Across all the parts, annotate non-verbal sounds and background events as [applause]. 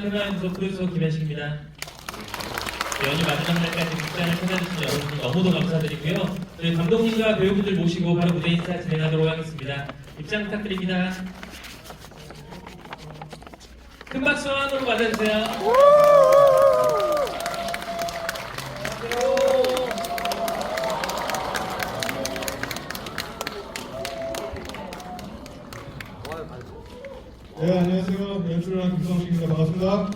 테마연구소 프로듀서 김현식입니다. 연휴 마지막 날까지 극장을 찾아주신 여러분 너무도 감사드리고요. 저희 감독님과 배우분들 모시고 바로 무대 인사 진행하도록 하겠습니다. 입장 부탁드립니다. 큰 박수 한으로 맞아주세요. 네, 안녕하세요. 연출을 한 김성식입니다. 반갑습니다.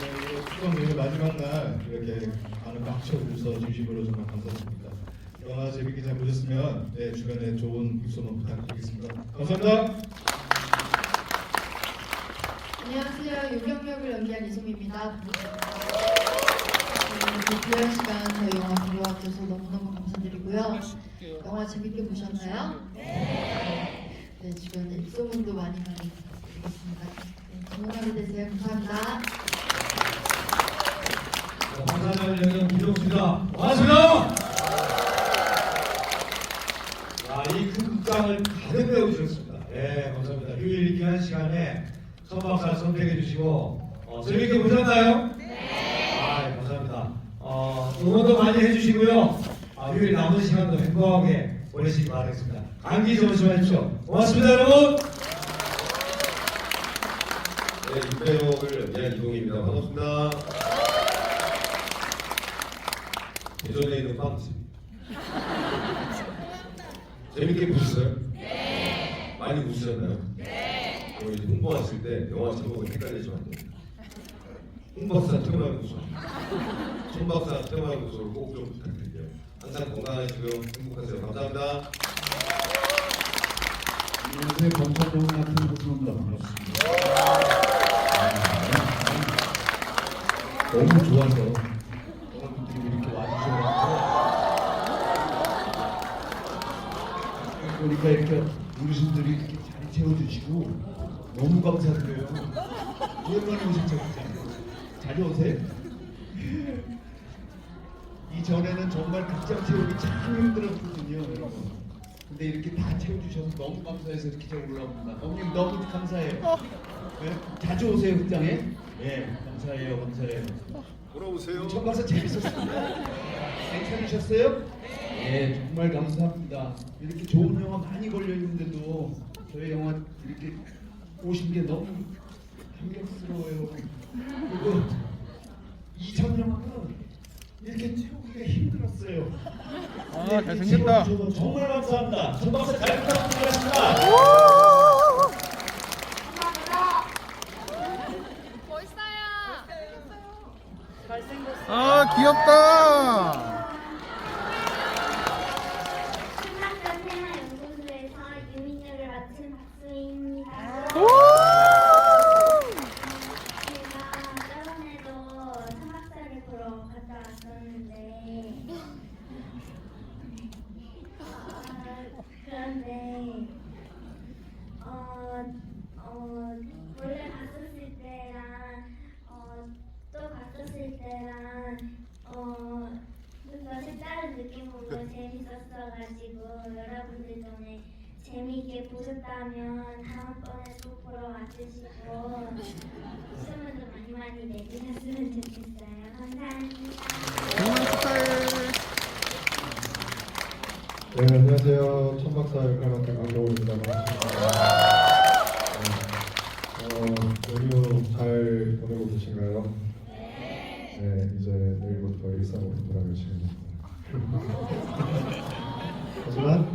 네, 추석 연휴 마지막 날 이렇게 많은 박수 주셔서 진심으로 정말 감사드립니다. 영화 재밌게 잘 보셨으면 네, 주변에 좋은 입소문 부탁드리겠습니다. 감사합니다. 안녕하세요. 유경력을 연기한 이솜입니다. 네, 귀한 시간 저희 영화 보러 와주셔서 너무너무 감사드리고요. 영화 재밌게 보셨나요? 네. 네, 주변에 입소문도 많이 많이 부탁드리겠습니다. 네, 하루 되세요. 감사합니다. 방사장 연영 김종수입니다. 반갑습니다. 자, 이큰 극장을 가득 메워주셨습니다. 네, 감사합니다. 휴일 귀한 시간에 선박사 선택해 주시고 어, 재밌게 보셨나요? 네. 아, 감사합니다. 어, 응원도 많이 해주시고요. 아, 휴일 남은 시간도 행복하게 보내시기 바라겠습니다. 감기 조심하십시오. 고맙습니다, 여러분. 네, 육배역을 연기한 이동입니다. 반갑습니다. 예전에 있는 빵집. [laughs] 재밌게 보셨어요? 네. 많이 웃으셨나요? 네. 그럼 이제 홍보하실 때 영화 제목을 헷갈리시면 안 돼요. 홍박사 곳. 손박사 태어나는 곳으로 꼭좀 부탁드릴게요. 항상 건강하시고요. 행복하세요. 감사합니다. 안녕하세요. 검찰동 같은 호수입니다. 반갑습니다. 너무 좋아서 여러분들이 이렇게 와주셔서 보니까 이렇게 어르신들이 이렇게 잘 채워주시고 너무 감사드려요. 오랜만에 오신 적이잖아요. 자주 오세요. 이전에는 정말 극장 채우기 참 힘들었거든요, 여러분. 근데 이렇게 다 채워주셔서 너무 감사해서 이렇게 저 올라옵니다. 어머님 너무 감사해요. 네? 자주 오세요, 극장에. 네, 감사해요, 감사해요. 돌아오세요. 첫 박사 재밌었습니다. 괜찮으셨어요? 네, 정말 감사합니다. 이렇게 좋은 영화 많이 걸려 있는데도 저희 영화 이렇게 오신 게 너무 감격스러워요. 그리고 이전 영화는 이렇게 채우기가 힘들었어요. 아, 잘생겼다. 채워주셔서 정말 감사합니다. 전 박사 잘 부탁드리겠습니다. 아 귀엽다. 왔었는데 아, 그런데 어, 어, 원래 갔었을 때랑 어, 또 갔었을 때랑 어, 좀더 색다른 느낌으로 재밌었어가지고 여러분들 전에 재미있게 보셨다면 다음번에 또 보러 와주시고 소문도 많이 많이 내주셨으면 좋겠어요. 감사합니다. 네, 안녕하세요. 천박사 역할 맡은 강동우입니다. 반갑습니다. 네, 어, 연휴 잘 보내고 계신가요? 네, 이제 내일부터 일상으로 돌아갈 시간입니다. 하지만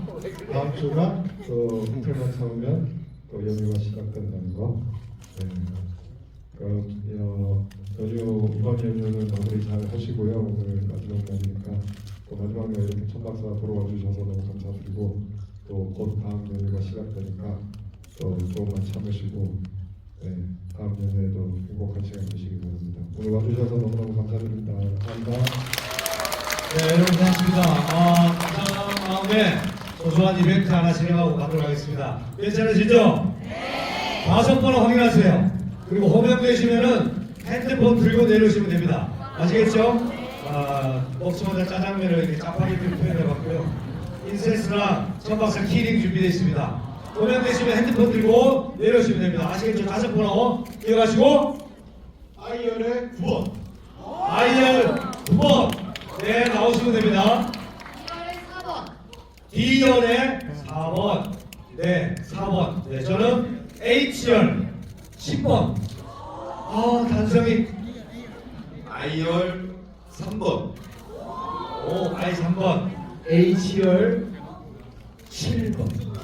다음 주가 또 이틀만 참으면 또 연휴가 시작된다는 거. 네. 그럼 어, 연휴 이번 연휴는 마무리 잘 하시고요. 오늘 마지막 날이니까 또 마지막 날 이렇게 천박사 보러 와주셔서 너무 감사드리고 또 곧 다음 연휴가 시작되니까 또 조금만 참으시고 네, 다음 연휴에도 행복한 시간 되시기 바랍니다. 오늘 와주셔서 너무너무 감사드립니다. 감사합니다. 네, 여러분 고맙습니다. 어, 감사한 마음에 소소한 이벤트 하나 진행하고 가도록 하겠습니다. 괜찮으시죠? 네. 다섯 번 확인하세요. 그리고 호명되시면은 핸드폰 들고 내려오시면 됩니다. 아시겠죠? 아, 먹자마자 짜장면을 이렇게 짜파게티로 표현해봤고요. 인센스랑 천박사 키링 준비되어 있습니다. 도면되시면 핸드폰 들고 내려오시면 됩니다. 아시겠죠? 다섯 번호 이어가시고 아이언의 9번. 아이언 9번 네 나오시면 됩니다. 2월에 4번. D열의 4번 네 4번 네 저는 H열 10번 아 단성이 아이열 3번. 오 I 3번 H열 7번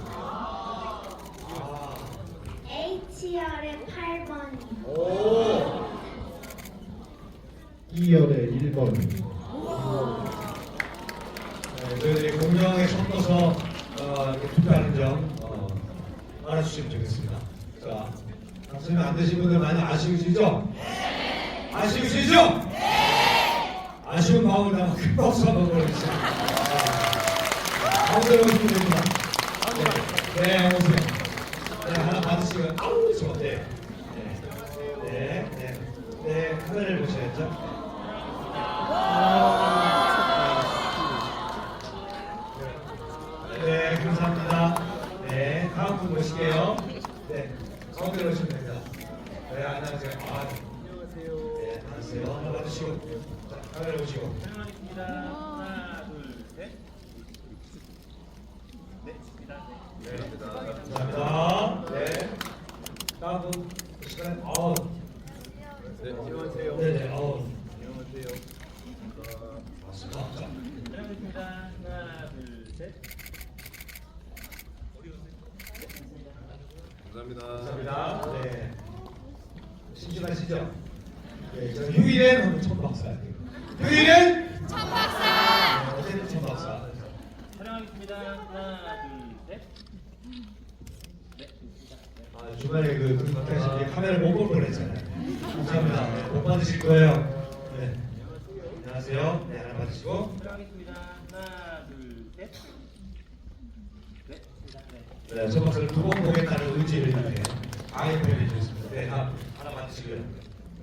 H열의 8번이. 오 2열의 1번. 네, 저희들이 공정하게 섞어서 어, 이렇게 투표하는 점 어, 알아주시면 좋겠습니다. 자, 당첨이 안 되신 분들 많이 아쉬우시죠? 네. 아쉬우시죠? 네. 아쉬운 마음을 담아 큰 박수 한번 보내주세요. 가운데로 오시면 됩니다. 네, 네, 오세요. 네, 하나 받으시면 아우 좋아. 네, 네, 네, 네, 네, 카메라를 보셔야죠. 네, 감사합니다. 네, 다음 분 모실게요. 네, 가운데로 오시면 됩니다. 네, 안녕하세요. 아, 네, 안녕하세요. 하나 받으시고, 자, 카메라 보시고. 촬영하겠습니다. 하나, 둘, 셋. 네, 좋습니다. 네. 감사합니다. 네. 다음 분 보실까요? 아우. 네, 안녕하세요. 네네, 아우. 안녕하세요. 맞습니다. 자, 촬영하겠습니다. 하나, 둘, 셋. 감사합니다. 감사합니다. 네. 심심하시죠? 네, 저 휴일엔 천박사. 휴일엔 천박사. 네, 어제는 천박사. 촬영하겠습니다. 하나, 둘, 셋. 네. 네. 아, 주말에 그 그렇게 카메라 못볼 뻔했잖아요. 감사합니다. 네, 못 받으실 거예요. 네. 안녕하세요. 네, 하나 받으시고. 촬영하겠습니다. 하나, 둘, 셋. 네. 네. 네, 천박사를 두번 보겠다는 의지를 이렇게 아예 표현해 주셨습니다. 네, 하나, 하나 받으시고요.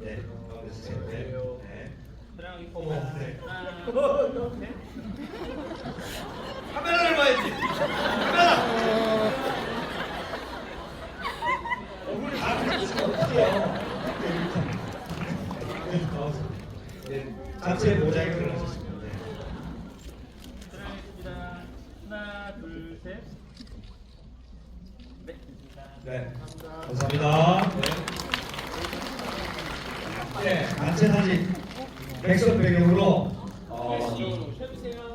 네, 가운데 주세요. 네. 네. 촬영하겠습니다. 어머, 네. [laughs] 카메라를 봐야지. 카메라. 얼굴 다 그려주시면 어떡해요. 네, 자체 모자이크를 하셨습니다. 네. 촬영하겠습니다. 하나, 둘, 셋. 네, 좋습니다. 네, 감사합니다. 네, 네 단체 사진 백석 배경으로 어.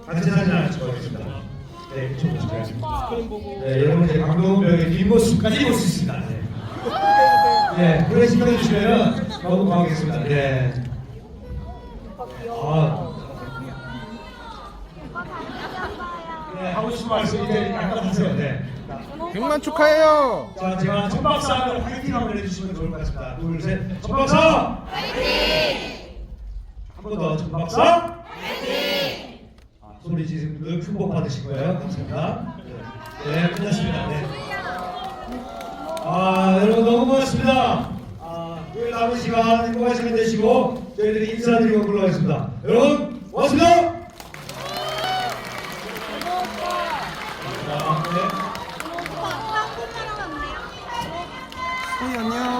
단체 사진 하나 찍어보겠습니다. 네, 이쪽으로 찍어야겠습니다. 네, 여러분 이제 강동병의 뒷모습까지 볼 수 있습니다. 네. 네, 그래 신청해 주시면 너무 고맙겠습니다. 네. 아, 네, 하고 싶은 말씀 이제 약간 하세요. 네. 100만 축하해요. 자, 제가 천박사 하면 화이팅 한번 해주시면 좋을 것 같습니다. 둘, 셋. 천박사! 화이팅! 한 번 더, 천박사! 화이팅! 아, 소리 분들 큰복 받으실 거예요. 감사합니다. 네, 끝났습니다. 네. 아, 여러분 너무 고맙습니다. 아, 오늘 남은 시간 행복한 시간 되시고 저희들이 인사드리고 불러가겠습니다. 여러분, 고맙습니다! 호이 안녕.